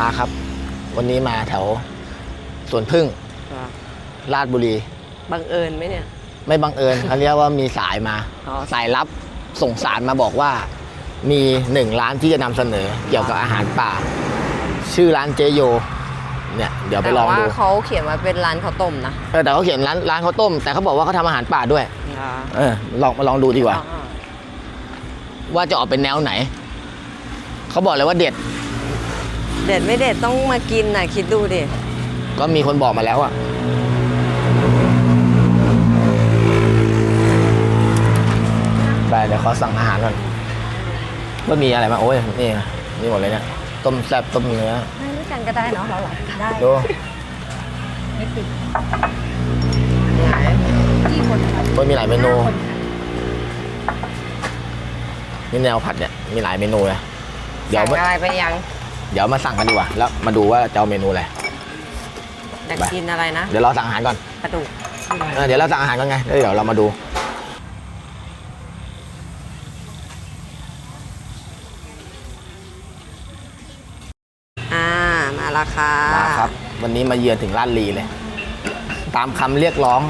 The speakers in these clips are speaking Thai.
มาครับ วันนี้มาแถวสวนพึ่งราชบุรี บังเอิญไหมเนี่ย ไม่บังเอิญเขาเรียกว่ามีสายมาอ๋อสายลับส่งสารมาบอกว่า มีหนึ่งร้านที่จะนำเสนอเกี่ยวกับอาหารป่า ชื่อร้านเจโย เนี่ย เดี๋ยวไปแต่ลองว่าดูเขาเขียนว่าเป็นร้านข้าวต้มนะเออแต่เขาเขียนร้านร้านข้าวต้ม แต่เขาบอกว่าเขาทำอาหารป่าด้วยเออลองมาลองดูดีกว่าอ่าว่าจะออกเป็นแนวไหน เขาบอกเลยว่าเด็ด เด็ดไม่เด็ดต้องมากินนะคิดดูดิ ก็มีคนบอกมาแล้วอะไปเดี๋ยวขอสั่งอาหารก่อนว่ามีอะไรมางโอ้ยนี่ไงนี่หมดเลยเนี่ย ต้มแซ่บต้มเนื้อให้ด้วยกันก็ได้เนาะเราหลัได้ดูไหนมันมีหลายเมนูนี่แนวผัดเนี่ย มีหลายเมนูเลย เดี๋ยวสั่งมาอะไรไปยัง เดี๋ยวมาสั่งกันดีกว่า แล้วมาดูว่าจะเอาเมนูอะไร อยากไปกินอะไรนะเดี๋ยวเราสั่งอาหารก่อนกระดูกเออเดี๋ยวเราสั่งอาหารก่อนไงแล้วเดี๋ยวเรามาดู อ่ามาและค่ะมาครับ วันนี้มาเยือนถึงลาดลีเลย ตามคำเรียกร้อง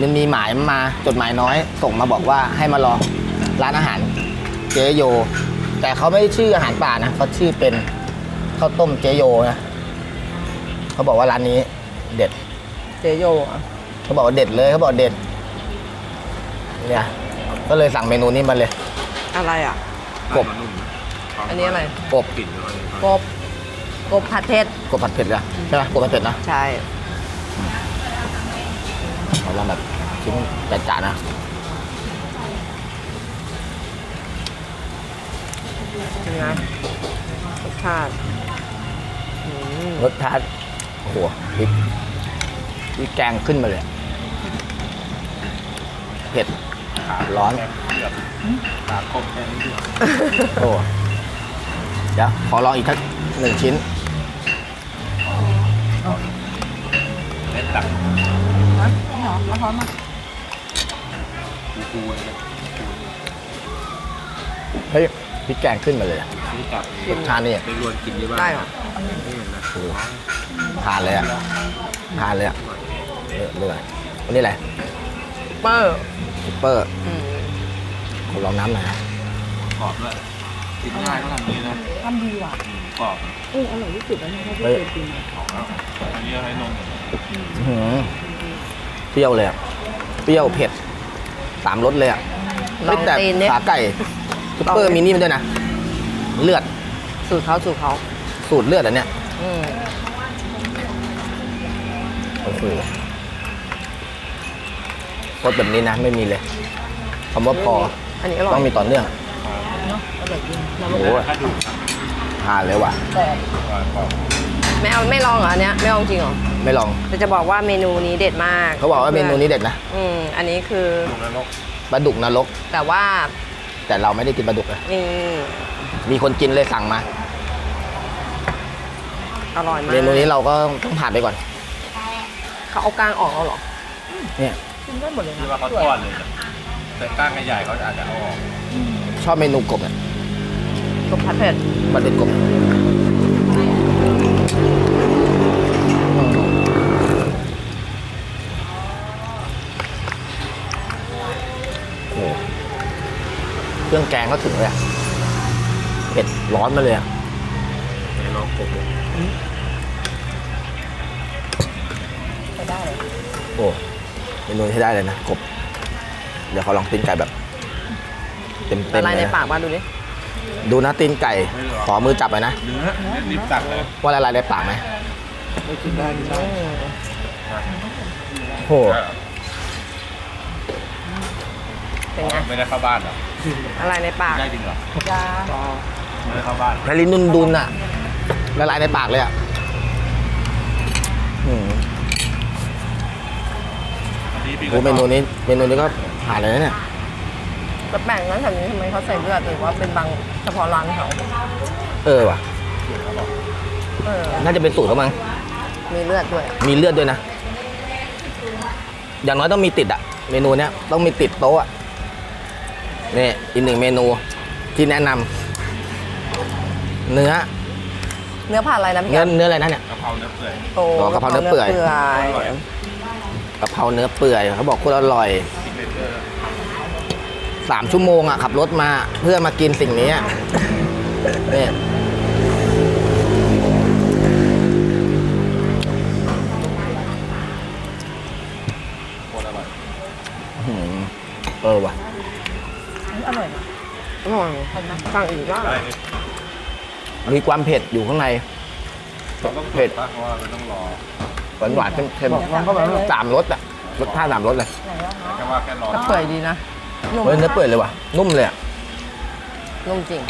มันมีหมายมาจดหมายน้อย ส่งมาบอกว่าให้มาลองร้านอาหาร เจโย แต่เขาไม่ได้ชื่ออาหารป่านะเขาชื่อเป็นข้าวต้มเจโยนะเขาบอกว่าร้านนี้ เด็ด เจโยอะเขาบอกว่าเด็ดเลยเขาบอกเด็ดเนี่ยก็เลยสั่งเมนูนี้มาเลย อะไรอะ กบ อันนี้อะไร กบกบกบผัดเผ็ด กบผัดเผ็ดอะใช่ไหมกบผัดเผ็ดนะ ใช่ขอลองแบบชิ้นจ๋าๆนะ เป็นไงรสชาติอืมรสชาติโอ้โหพริกพริกแกงขึ้นมาเลยเผ็ดร้อนขาคมแค่นี้เดียวโอ้เดี๋ยวขอลองอีกทักหนึ่งชิ้นเม็ดตักกูๆเลยเฮ้ย พริกแกงขึ้นมาเลยอะนี่ตับรสชาตินี่ไปรวนกินที่บ้านได้เหรอ นี่เห็นไหมโอ้โหทานเลยอะทานเลยอะเลือกเลือกอันนี้อะไรเปอร์ซุปเปอร์อืมขอลองน้ำหน่อยนะกรอบด้วยกินง่ายก็ทำนี้นะทำดีว่ะอืมกรอบเอออร่อยที่สุดแล้วเนี่ยเท่าที่เฮ้ยเคยกินมาของแล้วอันนี้เอาให้นมอื้อหือเปรี้ยวเลยอะเปรี้ยวเผ็ดสามรสเลยอะลองแต่ตีนดิ ขาไก่ ซุปเปอลร์องดิมีนี่มันด้วยนะ เลือด สูตรเขาสูตรเขาสูตรเลือดอันเนี้ยอืมโอ้โหรสแบบนี้นะ ไม่มีเลยคำว่าพออันนี้อร่อยต้องมีต่อเนื่องเนาะอร่อยจริงเราโอ้โหถ้าดูทานเลยว่ะแต่กรอบกรอบไม่เอาไม่ลองเหรออันเนี้ยไม่ลองจริงเหรอไม่ลอง แต่จะบอกว่าเมนูนี้เด็ดมากเขาบอกว่าเมนูนี้เด็ดนะ อืมอันนี้คือดูนรกปลาดุกนรก แต่ว่า แต่เราไม่ได้กินปลาดุกนะนี่มีคนกินเลยสั่งมา อร่อยมากเมนูนี้เราก็ต้องผ่านไปก่อน เขาเอากลางออกแล้วเหรอ เนี่ยกินได้หมดเลยที่นะว่าเขาทอดเลยนะแต่ก้างใหญ่ๆเขาอาจจะเอาออกชอบเมนูกบเนี่ยกบผัดเผ็ดปลาดุกกบ เครื่องแกงก็ถึงเลยอะเผ็ดร้อนมาเลยอะในลองกบดูไปได้เลยโอ้เมนูที่ได้เลยนะกบ เดี๋ยวเขาลองตีนไก่แบบ เต็มเต็ละมลายเลในยนะปากมาดูดิดูนะตีนไก่ ขอมือจับไปนะ เนื้อรีบตักเลยว่าละลายในปากไหมกินได้กินได้โอ้โห เป็นไง ไม่ได้เข้าบ้านเหรอละลายในปากได้จริงเหรอจ้าไม่ได้เข้าบ้านแล้วลิ้นดุนดุนๆอะละลายในปากเลยอะอืมอันนี้พี่โอ้เมนูนี้เมนูนี้ก็ผ่านเลยนะเนี่ยแต่แปลกนะแถวนี้ทำไมเขาใส่เลือดหรือว่าเป็นบางเฉพาะร้านเขาเออว่ะ เออ น่าจะเป็นสูตรเขามั้งมีเลือดด้วยมีเลือดด้วยนะ อย่างน้อยต้องมีติดอะเมนูเนี้ยต้องมีติดโต๊ะอะ นี่อีกหนึ่งเมนูที่แนะนำเนื้อเนื้อผัดอะไรนะพี่เนื้อแกเนื้ออะไรนะเนี่ย กะเพราเนื้อเปื่อยโอ้อ๋อกะเพราเนื้อเปื่อยกะพราอร่อยกะเพราเนื้อเปื่อยเขาบอกโคตรอร่อยซิกเนเจอร์สามชั่วโมงอะขับรถมาเพื่อมากินสิ่งนี้อะนี่ สั่งอีกก็ได้ดิมีความเผ็ดอยู่ข้างในเราต้องเผ็ดปะเพราะว่ามันต้องรอหวานหวานๆเค็มๆเข้าไปสามรสอะรสชาติสามรสเลยไหนวะเนาะแค่ว่าแค่รอก็เปื่อยดีนะนุ่มเฮ้ยเนื้อเปื่อยเลยว่ะนุ่มเลยอะนุ่มจริง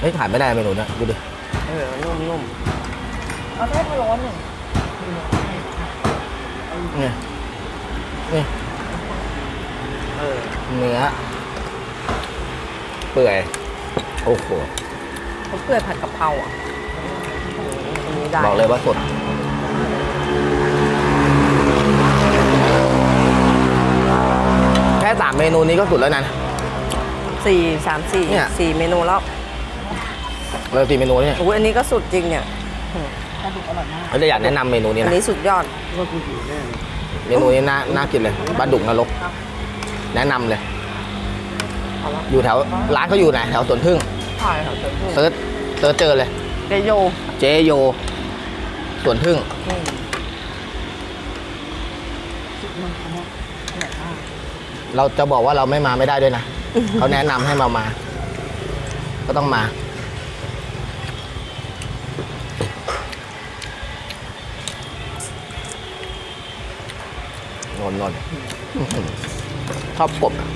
เฮ้ยขายไม่ได้เมนูเนี้ยดูดิเออนุ่มนุ่มเอาแค่พะโล้หนึ่งนี่นี่เออเนื้อเปื่อย โอ้โหเขาเปื่อยผัดกะเพราอะอันนี้ได้บอกเลยว่าสด แค่สามเมนูนี้ก็สุดแล้วนะ สี่สามสี่เนี่ย สี่เมนูแล้วเราสี่เมนูเนี่ยอุ้ยอันนี้ก็สุดจริงเนี่ยกระดูกอร่อยมากเราจะอยากแนะนำเมนูนี้อันนะนี้สุดยอด เมนูนี้น่าน่ากินเลยปลาดุกนรก แนะนำเลยเอาละอยู่แถวร้านเขาอยู่ไหนแถวสวนพึ่ง ใช่ค่ะสุดเซิร์ชเซิร์ชเจอเลย เดโยเจโยสวนพึ่งอืมมันอันเนี้ยอร่อยมากเราจะบอกว่าเราไม่มาไม่ได้ด้วยนะ เขาแนะนำให้มามา ก็ต้องมา นอนนอนอื้อหือชอบกบอะ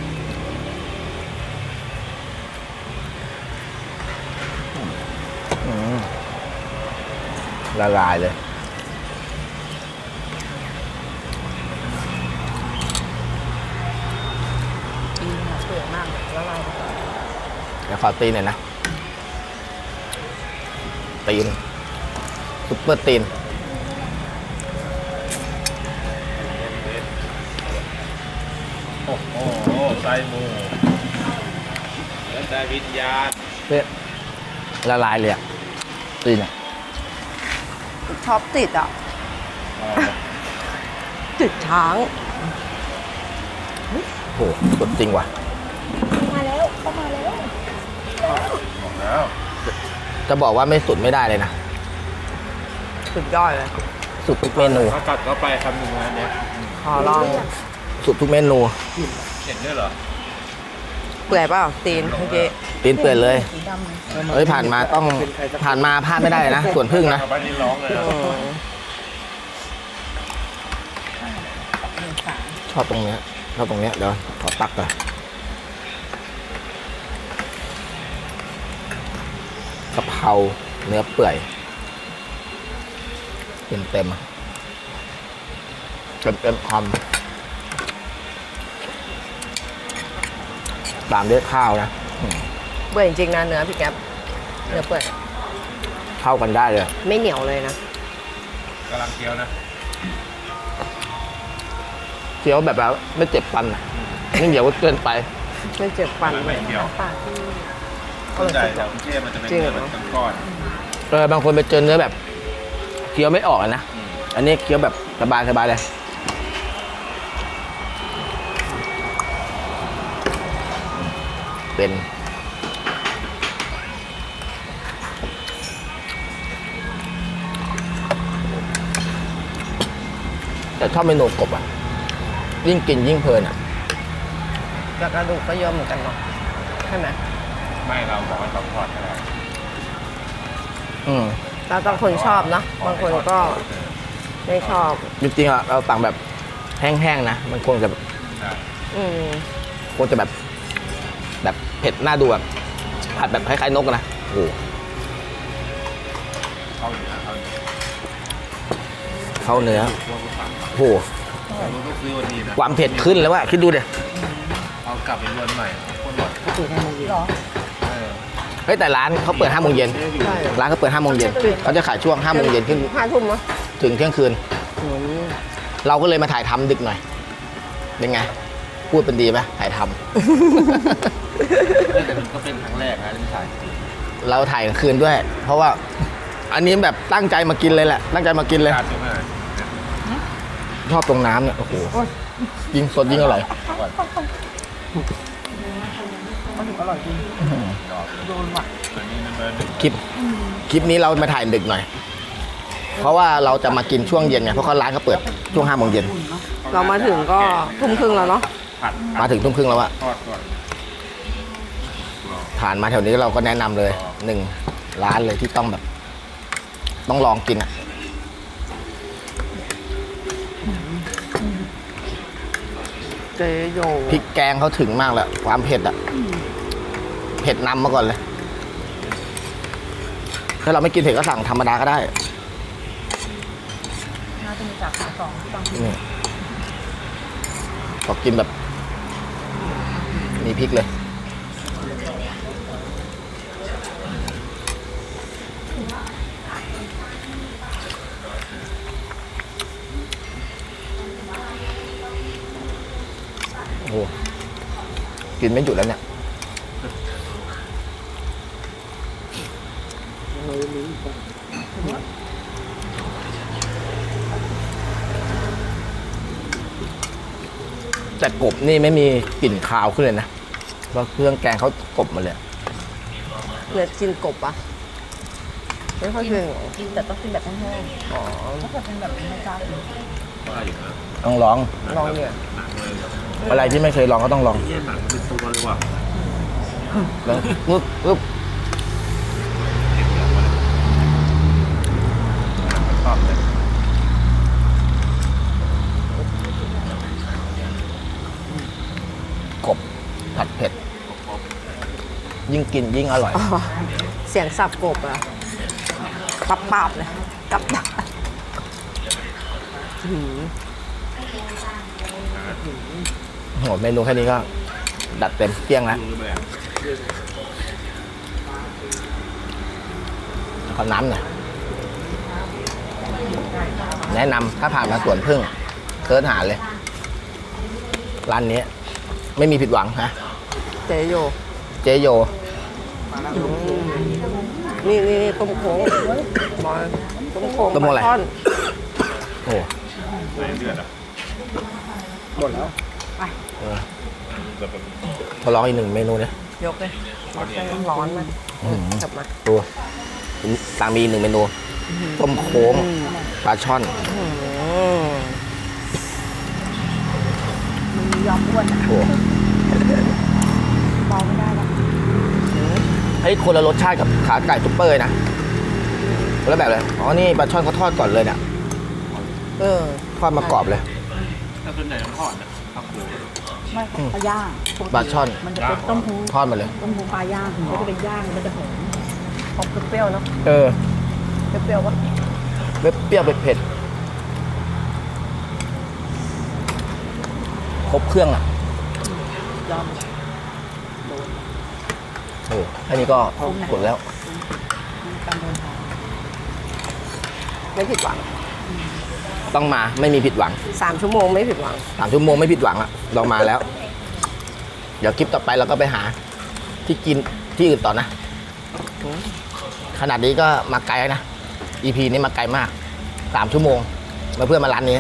ละลายเลยดีนะเปื่อยมากละลายเดี๋ยวขอตีนหน่อยนะ ตีนซุปเปอร์ตีน โอ้โหไส้หมูแล้วแต่วิญญาณเพื่อละลายเลยอะตีนอะ ชอบติดอะอะไรนะติดช้างโหสดจริงว่ะ มาแล้วเข้ามาแล้ว บอกแล้วจะบอกว่าไม่สุดไม่ได้เลยนะ สุดยอดเลย สุดทุกเมนู ถ้ากัดเข้าไปคำหนึ่งนะเนี่ยขอลอง สุดทุกเมนู เห็นด้วยเหรอเปื่อยเปล่าตีนเมื่อกี้ตีนเปื่อยเลยสีดำเลยเฮ้ยผ่านมาต้องผ่านมาพลาดไม่ได้นะส่วนพึ่งนะ ไปนี่ร้องเลยอะชอบตรงเนี้ยชอบตรงเนี้ยเดี๋ยวขอตักก่อนกะเพราเนื้อเปื่อยเต็มเต็มๆอะเต็มเต็มคำ ตามด้วยข้าวนะอืมเปื่อยจริงๆนะเนื้อพี่แก๊ปเนื้อเปื่อยเข้ากันได้เลย ไม่เหนียวเลยนะกำลังเคี้ยวนะเคี้ยวแบบว่าไม่เจ็บฟันอะไม่เหนียวเกินไป ไม่เจ็บฟันไม่เคี้ยวปากที่ส่วนใหญ่แถวกรุงเทพมันจะเป็นจริงเหรเนื้ออแบบก้อนเออบางคนไปเจอเนื้อแบบเคี้ยวไม่ออกอะนะๆอืมอันนี้เคี้ยวแบบสบายสบายเลย เป็น แต่ชอบเมนูกบอะ ยิ่งกินยิ่งเพลินอะแต่กระดูกก็เยอะเหมือนกันเนาะใช่ไหมไม่เราบอกว่าต้องทอดก็ได้อืมแล้วแต่คนชอบเนอะบางคนก็ไม่ชอบ จริงๆอะเราสั่งแบบแห้งๆนะ มันควรจะได้อืมควรจะแบบแบบ เผ็ดหน้าดูแบบผัดแบบคล้ายๆนกอะนะโอ้โหเข้าอยู่นะเข้าอยู่เข้าเนื้อพวกลูกปังโอ้โหเราต้องซื้อวันนี้นะความเผ็ดขึ้นแล้วว่าคิดดูเดี๋ยเอากลับไปรวนใหม่โคตรอร่อยหรอเออเฮ้ยแต่ร้านเขาเปิดห้าโมงเย็นใช่ร้านเขาเปิดห้าโมงเย็นเขาจะขายช่วงห้าโมงเย็นขึ้นห้าทุ่มมั้ยถึงเที่ยงคืนอืมเราก็เลยมาถ่ายทำดึกหน่อย เป็นไง พูดเป็นดีไหมถ่ายทำแต่ มันก็เป็นครั้งแรกนะที่ถ่ายจริงเราถ่ายกลางคืนด้วย เพราะว่า อันนี้แบบตั้งใจมากินเลยแหละ ตั้งใจมากินเลยขาดตรงไหนชอบตรงน้ำเนี่ย โอ้โห ยิงสดยิงอร่อย มันถึงอร่อยจริงโดนว่ะอันนี้นัมเบอร์หนึ่งคลิป คลิปนี้เรามาถ่ายดึกหน่อย เพราะว่าเราจะมากินช่วงเย็นไง เพราะเขาร้านเขาเปิดช่วงห้าโมงเย็น เรามาถึงก็ทุ่มครึ่งแล้วเนาะผัดมาถึงทุ่มครึ่งแล้วอะทอดก่อน ผ่านมาแถวนี้เราก็แนะนำเลยหนึ่งร้านเลยที่ต้องแบบ ต้องลองกินอะเจโยพริกแกงเขาถึงมากแหละความเผ็ดอะเผ็ดนำมาก่อนเลย ถ้าเราไม่กินเผ็ดก็สั่งธรรมดาก็ได้ น่าจะมีจากขาสองบางนี่ขอกินแบบ มีพริกเลย กินไม่หยุดแล้วเนี่ยแต่กบนี่ไม่มีกลิ่นคาวขึ้นเลยนะเพราะเครื่องแกงเขากบมาเลยเนื้อกินกบปะไม่ค่อยกินเหรอกินแต่ต้องกินแบบแห้งอ๋อๆถ้าเกิดเป็นแบบไม่กล้ากิ นว่าอยู่นะต้องลอง ลองเนี่ยหนังเลยครับอะไรที่ไม่เคยลองก็ต้องลองเยี่ยหนังเป็นตัวเลยว่ะแล้วปึ๊บปึ๊บเก็บอย่างวะหนังชอบเลยกบผัดเผ็ด ยิ่งกินยิ่งอร่อยอ๋อเสียงสับกบอะปับปับเลยกับดักหืม โหเมนูแค่นี้ก็ ดัดเต็มเกลี้ยงแล้วดูเลยแบบขอน้ำหน่อยแนะนำถ้าผ่านมาสวนพึ่งเสิร์ชหาเลย ร้านนี้ ไม่มีผิดหวังนะเจโย เจโยอืมนี่นี่นี่ต้มโค้งบอยต้มโค้งต้มโค้งอะไรปลาช่อนโอ้ใส่เลือดอะเออจะเป็นทดลองอีกหนึ่งเมนูเนี่ยยกเลยน้ำร้อนมาอื้อหือจับมาดูตามมีอีกหนึ่งเมนูต้มโค้งปลาช่อนอืมมันยอมอ้วนอะโอ้เบาไม่ได้แล้วไอ้ยคนละรสชาติกับขาไก่ซุปเปอร์นะคนละแบบเลย อ๋อ นี่ปลาช่อนเขาทอดก่อนเลยเนี่ยเออ ทอดมากรอบเลยถ้าส่วนใหญ่มันทอดนะข้าวโพดไม่ปลาย่างกติปลาช่อน มันจะเป็นต้มหูทอดมาเลย ต้มหูปลาย่างมันจะเป็นย่างมันจะหอมออกเปรี้ยวๆเนาะเออเปรี้ยวๆวะเปรี้ยวๆเผ็ดๆครบเครื่องอะยอมโอ้อันนี้ก็หมดแล้ว การเดินทางไม่ผิดหวัง ต้องมาไม่มีผิดหวังสามชั่วโมงไม่ผิดหวัง สามชั่วโมงไม่ผิดหวังอะลองมาแล้ว เดี๋ยวคลิปต่อไปเราก็ไปหา ที่กินที่อื่นต่อนะ ขนาดนี้ก็มาไกลแล้วนะ EP นี้มาไกลมากสามชั่วโมงมาเพื่อมาร้านนี้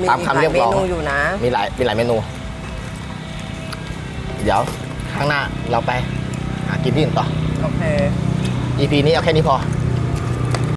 มีตามคำเรียกร้อง หลเมนูอยู่นะ มีหลายมีหลายเมนู เดี๋ยวข้างหน้าเราไปหากินที่อื่นต่อ โอเค EP นี้เอาแค่นี้พอ